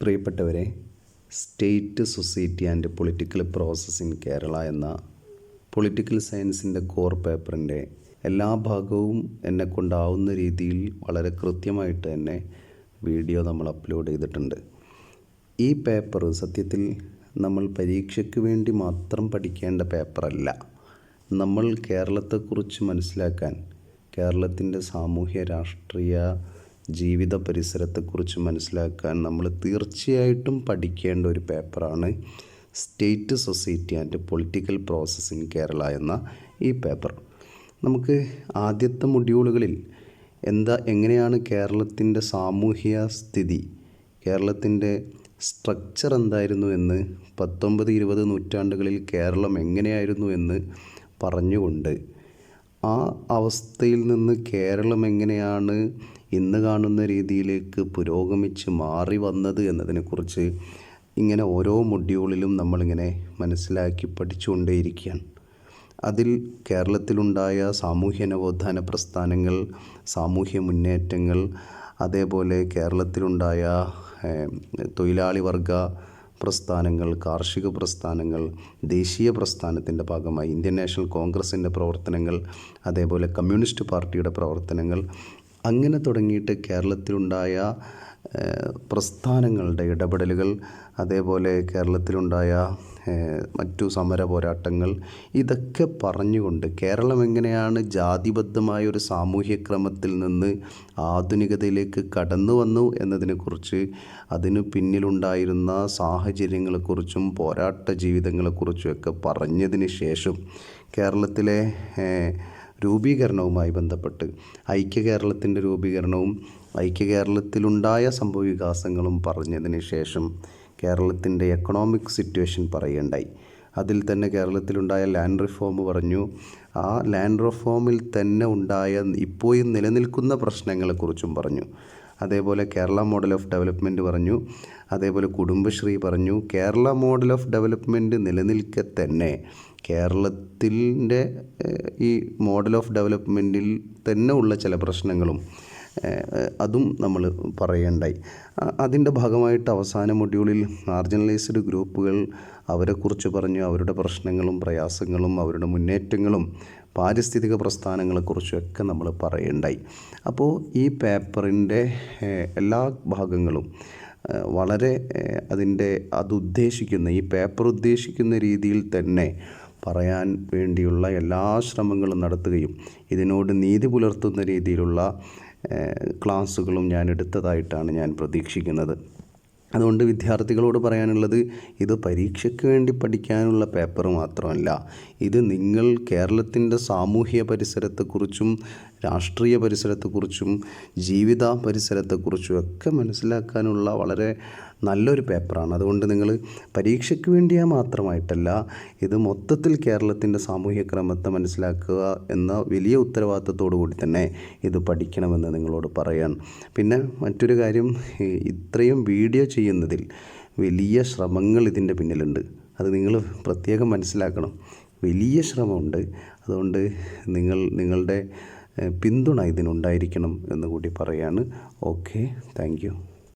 പ്രിയപ്പെട്ടവരെ state society and political process in Kerala എന്ന political സയൻസിന്റെ കോർ പേപ്പറിന്റെ എല്ലാ ഭാഗവും എന്നെ കൊണ്ടാവുന്ന രീതിയിൽ വളരെ കൃത്യമായിട്ട് തന്നെ വീഡിയോ നമ്മൾ അപ്ലോഡ് ചെയ്തിട്ടുണ്ട്. ഈ പേപ്പർ സത്യത്തിൽ നമ്മൾ പരീക്ഷയ്ക്ക് വേണ്ടി മാത്രം പഠിക്കേണ്ട പേപ്പറല്ല. നമ്മൾ കേരളത്തെക്കുറിച്ച് മനസ്സിലാക്കാൻ കേരളത്തിന്റെ സാമൂഹ്യ രാഷ്ട്രീയ ജീവിത പരിസരത്തെക്കുറിച്ച് മനസ്സിലാക്കാൻ നമ്മൾ തീർച്ചയായിട്ടും പഠിക്കേണ്ട ഒരു പേപ്പറാണ് state society and political process in Kerala എന്ന ഈ പേപ്പർ. നമുക്ക് ആദ്യത്തെ മൊഡ്യൂളുകളിൽ എന്താ എങ്ങനെയാണ് കേരളത്തിന്റെ സാമൂഹ്യ സ്ഥിതി കേരളത്തിന്റെ സ്ട്രക്ചർ എന്തായിരുന്നു എന്ന് പത്തൊമ്പത് ഇരുപത് നൂറ്റാണ്ടുകളിൽ കേരളം എങ്ങനെയായിരുന്നു എന്ന് പറഞ്ഞുകൊണ്ട് ആ അവസ്ഥയിൽ നിന്ന് കേരളം എങ്ങനെയാണ് ഇന്ന് കാണുന്ന രീതിയിലേക്ക് പുരോഗമിച്ച് മാറി വന്നത് എന്നതിനെക്കുറിച്ച് ഇങ്ങനെ ഓരോ മൊഡ്യൂളിലും നമ്മളിങ്ങനെ മനസ്സിലാക്കി പഠിച്ചുകൊണ്ടേയിരിക്കുകയാണ്. അതിൽ കേരളത്തിലുണ്ടായ സാമൂഹ്യ നവോത്ഥാന പ്രസ്ഥാനങ്ങൾ സാമൂഹ്യ മുന്നേറ്റങ്ങൾ അതേപോലെ കേരളത്തിലുണ്ടായ തൊഴിലാളി വർഗ പ്രസ്ഥാനങ്ങൾ കാർഷിക പ്രസ്ഥാനങ്ങൾ ദേശീയ പ്രസ്ഥാനത്തിന്റെ ഭാഗമായി ഇന്ത്യൻ നാഷണൽ കോൺഗ്രസിന്റെ പ്രവർത്തനങ്ങൾ അതേപോലെ കമ്മ്യൂണിസ്റ്റ് പാർട്ടിയുടെ പ്രവർത്തനങ്ങൾ അങ്ങനെ തുടങ്ങിയിട്ട് കേരളത്തിലുണ്ടായ പ്രസ്ഥാനങ്ങളുടെ ഇടപെടലുകൾ അതേപോലെ കേരളത്തിലുണ്ടായ മറ്റു സമര പോരാട്ടങ്ങൾ ഇതൊക്കെ പറഞ്ഞുകൊണ്ട് കേരളം എങ്ങനെയാണ് ജാതിബദ്ധമായ ഒരു സാമൂഹ്യ ക്രമത്തിൽ നിന്ന് ആധുനികതയിലേക്ക് കടന്നു വന്നു എന്നതിനെക്കുറിച്ച് അതിന് പിന്നിലുണ്ടായിരുന്ന സാഹചര്യങ്ങളെക്കുറിച്ചും പോരാട്ട ജീവിതങ്ങളെക്കുറിച്ചും ഒക്കെ പറഞ്ഞതിന് ശേഷം കേരളത്തിലെ രൂപീകരണവുമായി ബന്ധപ്പെട്ട് ഐക്യ കേരളത്തിന്റെ രൂപീകരണവും ഐക്യ കേരളത്തിലുണ്ടായ സംഭവവികാസങ്ങളും പറഞ്ഞതിന് ശേഷം കേരളത്തിന്റെ എക്കണോമിക് സിറ്റുവേഷൻ പറയുകയുണ്ടായി. അതിൽ തന്നെ കേരളത്തിലുണ്ടായ ലാൻഡ് റിഫോം പറഞ്ഞു. ആ ലാൻഡ് റിഫോമിൽ തന്നെ ഉണ്ടായ ഇപ്പോഴും നിലനിൽക്കുന്ന പ്രശ്നങ്ങളെക്കുറിച്ചും പറഞ്ഞു. അതേപോലെ കേരള മോഡൽ ഓഫ് ഡെവലപ്മെന്റ് പറഞ്ഞു. അതേപോലെ കുടുംബശ്രീ പറഞ്ഞു. കേരള മോഡൽ ഓഫ് ഡെവലപ്മെന്റ് നിലനിൽക്കെ തന്നെ കേരളത്തിന്റെ ഈ മോഡൽ ഓഫ് ഡെവലപ്മെന്റിൽ തന്നെ ഉള്ള ചില പ്രശ്നങ്ങളും അതും നമ്മൾ പറയേണ്ടായി. അതിന്റെ ഭാഗമായിട്ട് അവസാന മൊഡ്യൂളിൽ മാർജിനലൈസ്ഡ് ഗ്രൂപ്പുകൾ അവരെക്കുറിച്ച് പറഞ്ഞു അവരുടെ പ്രശ്നങ്ങളും പ്രയാസങ്ങളും അവരുടെ മുന്നേറ്റങ്ങളും പാരിസ്ഥിതിക പ്രസ്ഥാനങ്ങളെക്കുറിച്ചൊക്കെ നമ്മൾ പറയേണ്ടായി. അപ്പോൾ ഈ പേപ്പറിന്റെ എല്ലാ ഭാഗങ്ങളും വളരെ അതിന്റെ അതുദ്ദേശിക്കുന്ന ഈ പേപ്പർ ഉദ്ദേശിക്കുന്ന രീതിയിൽ തന്നെ പറയാൻ വേണ്ടിയുള്ള എല്ലാ ശ്രമങ്ങളും നടത്തുകയും ഇതിനോട് നീതി പുലർത്തുന്ന രീതിയിലുള്ള ക്ലാസ്സുകളും ഞാൻ എടുത്തതായിട്ടാണ് ഞാൻ പ്രതീക്ഷിക്കുന്നത്. അതുകൊണ്ട് വിദ്യാർത്ഥികളോട് പറയാനുള്ളത് ഇത് പരീക്ഷയ്ക്ക് വേണ്ടി പഠിക്കാനുള്ള പേപ്പർ മാത്രമല്ല ഇത് നിങ്ങൾ കേരളത്തിന്റെ സാമൂഹ്യ പരിസരത്തെക്കുറിച്ചും രാഷ്ട്രീയ പരിസരത്തെക്കുറിച്ചും ജീവിത പരിസരത്തെക്കുറിച്ചും ഒക്കെ മനസ്സിലാക്കാനുള്ള വളരെ നല്ലൊരു പേപ്പറാണ്. അതുകൊണ്ട് നിങ്ങൾ പരീക്ഷയ്ക്ക് വേണ്ടിയാൽ മാത്രമായിട്ടല്ല ഇത് മൊത്തത്തിൽ കേരളത്തിന്റെ സാമൂഹ്യ ക്രമത്തെ മനസ്സിലാക്കുക എന്ന വലിയ ഉത്തരവാദിത്തത്തോടു കൂടി തന്നെ ഇത് പഠിക്കണമെന്ന് നിങ്ങളോട് പറയാൻ. പിന്നെ മറ്റൊരു കാര്യം ഇത്രയും വീഡിയോ ചെയ്യുന്നതിൽ വലിയ ശ്രമങ്ങൾ ഇതിന്റെ പിന്നിലുണ്ട്. അത് നിങ്ങൾ പ്രത്യേകം മനസ്സിലാക്കണം. വലിയ ശ്രമമുണ്ട്. അതുകൊണ്ട് നിങ്ങൾ നിങ്ങളുടെ പിന്തുണ ഇതിനുണ്ടായിരിക്കണം എന്ന് കൂടി പറയാണ്. Okay thank